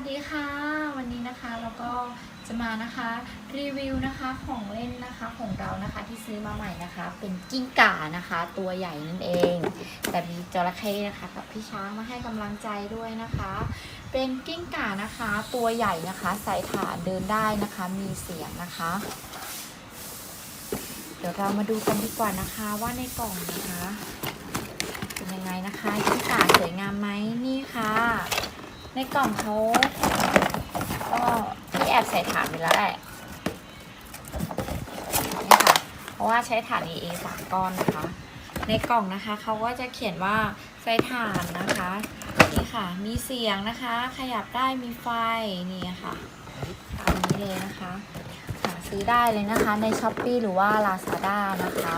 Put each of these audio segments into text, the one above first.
วัสดีค่ะ วันนี้นะคะเราก็จะมานะคะรีวิวนะคะของเล่นนะคะของเรานะคะที่ซื้อมาใหม่นะคะ เป็นกิ้งก่านะคะ ตัวใหญ่นั่นเอง แต่มีจระเข้นะคะกับพี่ช้างมาให้กำลังใจด้วยนะคะ เป็นกิ้งก่านะคะ ตัวใหญ่นะคะใส่ฐานเดินได้นะคะ มีเสียงนะคะ เดี๋ยวเรามาดูกันดีกว่านะคะว่าในกล่องนะคะ เป็นยังไงนะคะกิ้งก่าสวยงามไหมนี่ค่ะ ในกล่องเขาก็ที่แอบใส่ฐานไปแล้วแหละนี่ค่ะ เพราะว่าใช้ฐาน AA สามก้อนนะคะ ในกล่องนะคะเขาก็จะเขียนว่าใส่ฐานนะคะนี่ค่ะ มีเสียงนะคะ ขยับได้มีไฟนี่ค่ะตามนี้เลยนะคะหาซื้อได้เลยนะคะใน s h อ p e e หรือว่า Lazada นะคะ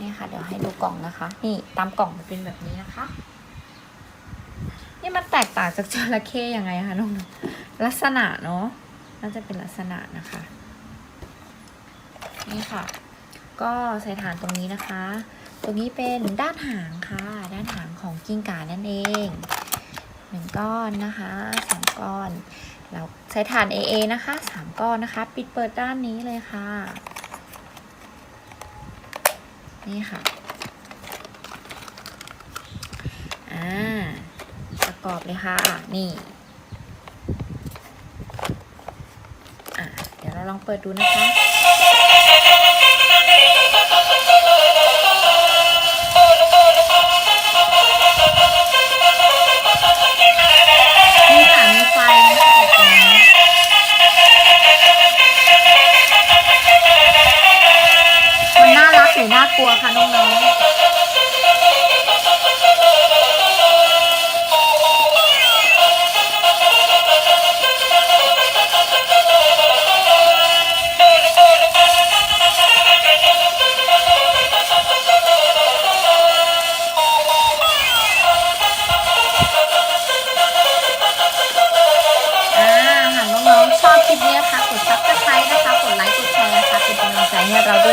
นี่ค่ะเดี๋ยวให้ดูกล่องนะคะ นี่ตามกล่องมันเป็นแบบนี้นะคะ นี่มันแตกต่างจากจระเข้ยังไงคะน้องลักษณะเนาะน่าจะเป็นลักษณะนะคะ นี่ค่ะ ก็ใส่ฐานตรงนี้นะคะ ตรงนี้เป็นด้านหางค่ะ ด้านหางของกิ้งก่านั่นเองหนึ่งก้อนนะคะสองก้อนเราใช้ฐาน AA นะคะสามก้อนนะคะ ปิดเปิดด้านนี้เลยค่ะ นี่ค่ะอ่า กอบเลยค่ะ นี่เดี๋ยวเราลองเปิดดูนะคะ นี่ค่ะมีไฟนะคะอยู่ตรงนี้มันน่ารักหรือน่ากลัวคะน้องๆ องๆ